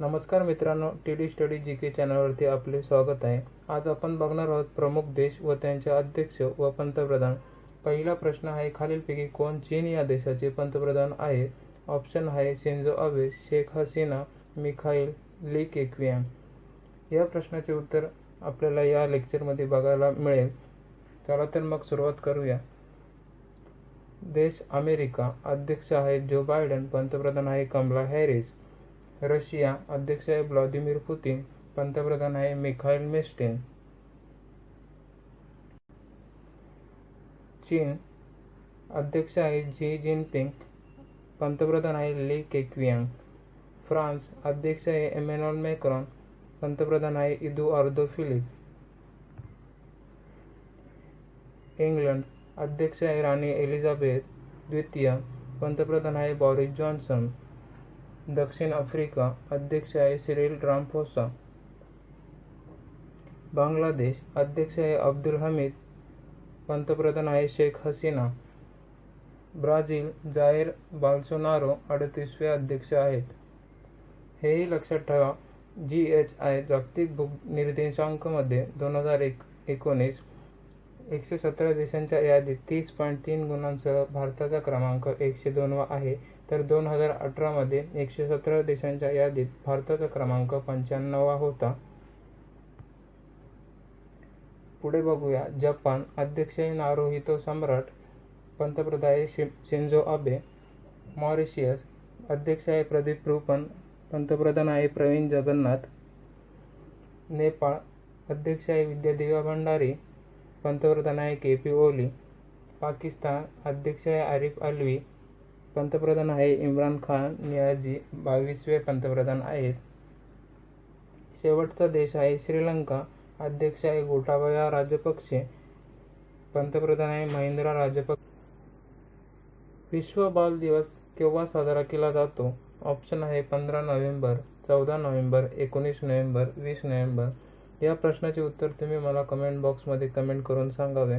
नमस्कार मित्रांनो T D study G K चॅनलवरती आपले स्वागत आहे. आज आपण बघणार आहोत प्रमुख देश व त्यांचे अध्यक्ष व पंतप्रधान. पहिला प्रश्न आहे खालीलपैकी कोण चीन या देशाचे पंतप्रधान आहे? ऑप्शन आहे Shinzo Abe Sheikh Hasina Mikhail Li Keqiang या प्रश्नाचे उत्तर आपल्याला या लेक्चरमध्ये बघायला मिळेल. चला तर मग सुरुवात करूया. देश अमेरिका अध्यक्ष आहे जो बायडन पंतप्रधान आहे कमला हॅरिस. रशिया अध्यक्ष आहे व्लादिमीर पुतीन पंतप्रधान आहे मिखाईल मेस्टिन. चीन अध्यक्ष आहे झी जिनपिंग पंतप्रधान आहे ली केक्वियांग. फ्रान्स अध्यक्ष आहे एमॅन्युअल मॅक्रॉन पंतप्रधान आहे इदू आर्दो फिलिप. इंग्लंड अध्यक्ष आहे राणी एलिझाबेथ द्वितीय पंतप्रधान आहे बॉरिस जॉन्सन. दक्षिण आफ्रिका अध्यक्ष आहे सिरिल रामफोसा. बांगलादेश अध्यक्ष आहे अब्दुल हमीद. पंतप्रधान आहे शेख हसीना. ब्राझील जाहीर बाल्सोनारो अडतीसवे अध्यक्ष आहेत. हेही लक्षात ठेवा जी एच आय जागतिक भूक निर्देशांकमध्ये दोन हजार एक एकोणीस एकशे सतरा देशांच्या यादीत तीस पॉईंट तीन गुणांसह भारताचा क्रमांक एकशे दोनवा आहे. तर दोन हजार अठरामध्ये एकशे सतरा देशांच्या यादीत भारताचा क्रमांक पंच्याण्णवा होता. पुढे बघूया. जपान अध्यक्ष नारोहितो सम्राट पंतप्रधान आहे शि शिंझो आबे मॉरिशियस अध्यक्ष आहे प्रदीप रूपन पंतप्रधान आहे प्रवीण जगन्नाथ नेपाळ अध्यक्ष आहे विद्यादेवा भंडारी पंतप्रधान आहे के पी ओली. पाकिस्तान अध्यक्ष आहे आरिफ अल्वी. पंतप्रधान आहे इम्रान खान. नियाजी बावीसवे पंतप्रधान आहेत. शेवटचा देश आहे श्रीलंका. अध्यक्ष आहे गोटाबाया राजपक्षे. पंतप्रधान आहे महिंद्रा राजपक्षे. विश्व बाल दिवस केव्हा साजरा केला जातो? ऑप्शन आहे पंधरा नोव्हेंबर चौदा नोव्हेंबर एकोणीस नोव्हेंबर वीस नोव्हेंबर. या प्रश्नाचे उत्तर तुम्ही मला कमेंट बॉक्समध्ये कमेंट करून सांगावे.